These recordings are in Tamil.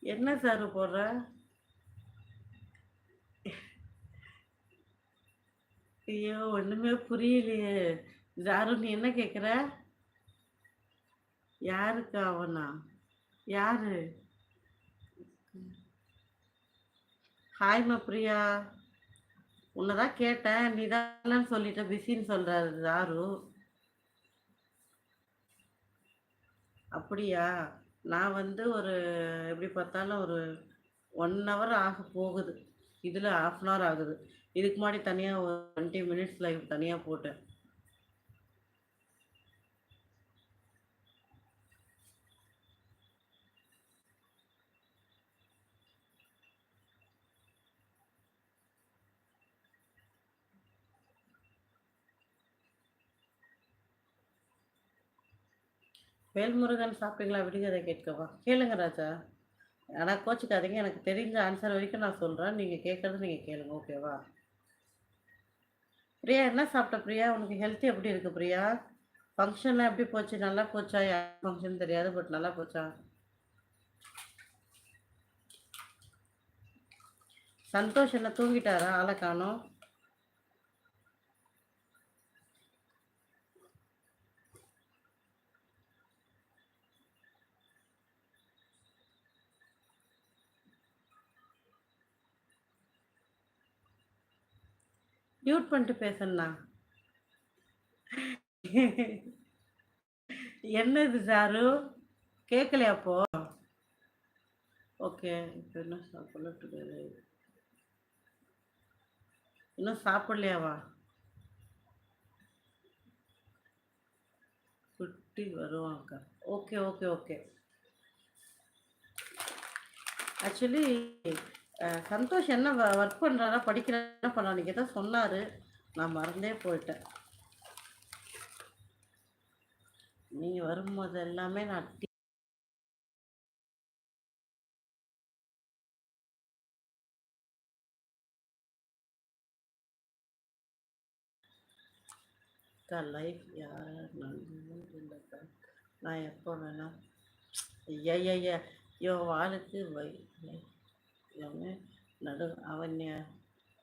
என்ன சார் போடுற? ஐயோ ஒண்ணுமே புரியலையே. ஜாரு நீ என்ன கேக்குற? யாருக்கு அவனா? யாரு? ஹாய்மா பிரியா. உன்னதான் கேட்டேன். நீ தான் சொல்லிட்ட பிஸின்னு சொல்றாரு ஜாரு. அப்படியா? நான் வந்து ஒரு எப்படி பார்த்தாலும் ஒரு ஒன் ஹவர் ஆக போகுது. இதில் ஆஃப் அன் ஹவர் ஆகுது. இதுக்கு முன்னாடி தனியாக ஒரு டுவெண்ட்டி மினிட்ஸ் லைவ் தனியாக போட்டேன். வேல்முருகன் சாப்பிட்டீங்களா? விடுகதை கேட்கவா? கேளுங்க ராஜா. ஆனால் கோச்சிக்காதீங்க. எனக்கு தெரிஞ்ச ஆன்சர் வரைக்கும் நான் சொல்கிறேன் நீங்கள் கேட்குறது நீங்கள் கேளுங்க ஓகேவா பிரியா என்ன சாப்பிட்ட பிரியா? உனக்கு ஹெல்த் எப்படி இருக்குது பிரியா? ஃபங்க்ஷன்லாம் எப்படி போச்சு? நல்லா போச்சா? யார் ஃபங்க்ஷன் தெரியாது பட் நல்லா போச்சா? சந்தோஷ் என்ன தூங்கிட்டாரா? ஆளை காணும். மியூட் பண்ணிட்டு பேசணுண்ணா என்னது சாரு? கேட்கலையா அப்போ? ஓகே இப்போ என்ன சாப்பிடல இன்னும் சாப்பிடலையாவா? குட்டி வருவாங்க okay okay okay actually Santhosh என்ன ஒர்க் பண்ணுறாரா படிக்கிறாரா பண்ணா நீங்கள் தான் சொன்னார். நான் மறந்தே போயிட்டேன். நீங்கள் வரும்போது எல்லாமே நான் லைஃப் யார்? இல்லைக்கா நான் எப்போ வேணா ஐயா ஐயா ஐயோ வாளுக்கு வை இவன் நடு அவன் யா-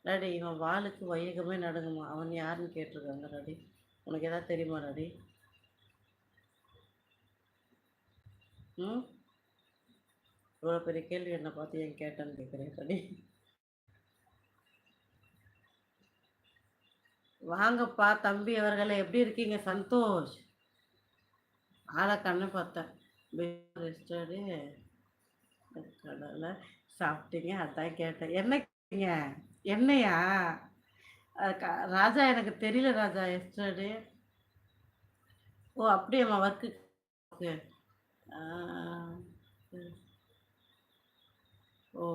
டாடி இவன் வாளுக்கு வையகமே நடுங்குமா? அவன் யாருன்னு கேட்டிருக்காங்க டாடி? உனக்கு எதாவது தெரியுமா டாடி? ம்? இவ்வளோ பெரிய கேள்வி என்னை பார்த்து ஏன் கேட்டேன்னு கேட்குறேன் டாடி. வாங்கப்பா தம்பி அவர்களை எப்படி இருக்கீங்க? சந்தோஷ். ஆளை கண்ணு பார்த்தேன். கடலை சாப்பிட்டீங்க? அதான் கேட்டேன். என்ன கேட்டீங்க என்னையா ராஜா எனக்கு தெரியல ராஜா எஸ்டர்டே ஓ அப்படியேம்மா ஒர்க்கு ஓ.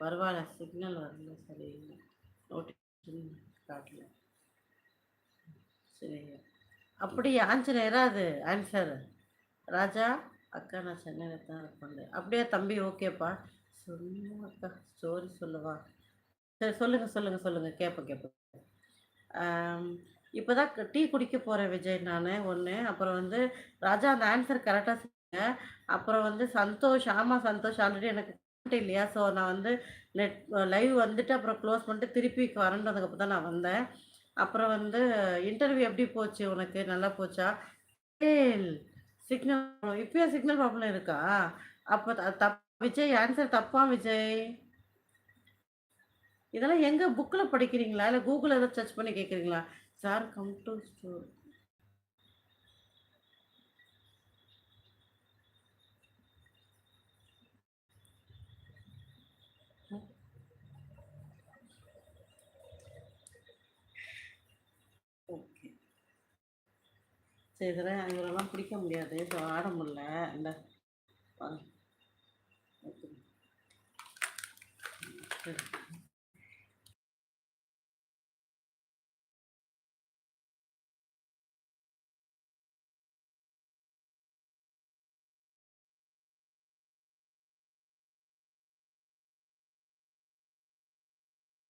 பரவாயில்ல சிக்னல் வரல சரியில்லை. நோட்டிஃபிகேஷன் காட்டல. சரிங்க. அப்படி ஆஞ்சநேயரா அது ஆன்சர் ராஜா அக்கா நான் சென்னையில் தான் இருப்பேன் அப்படியே தம்பி ஓகேப்பா சொல்லுங்க அக்கா. ஸ்டோரி சொல்லுவா? சரி சொல்லுங்கள் சொல்லுங்கள் சொல்லுங்கள் கேட்பேன் கேட்பேன் இப்போ தான் டீ குடிக்க போகிறேன் விஜய் நான் ஒன்று அப்புறம் வந்து ராஜா அந்த ஆன்சர் கரெக்டாக சொல்லுங்க. அப்புறம் வந்து சந்தோஷ் ஆமாம் சந்தோஷ் ஆல்ரெடி எனக்கு இல்லையா? ஸோ நான் வந்து நெட் லைவ் வந்துட்டு அப்புறம் க்ளோஸ் பண்ணிட்டு திருப்பி வரன்றதுக்கப்புறம் தான் நான் வந்தேன். அப்புறம் வந்து இன்டர்வியூ எப்படி போச்சு உனக்கு? நல்லா போச்சா? சிக்னல் இப்பயே சிக்னல் ப்ராப்ளம் இருக்கா? அப்போ தப் விஜய் ஆன்சர் தப்பா விஜய்? இதெல்லாம் எங்க புக்கில் படிக்கிறீங்களா? இல்லை கூகுளில் ஏதாவது சர்ச் பண்ணி கேட்குறீங்களா சார் கம் டு ஸ்டோர் செய்கிறேன். இவரெல்லாம் பிடிக்க முடியாது. ஸோ ஆட முடியல. இந்த சரி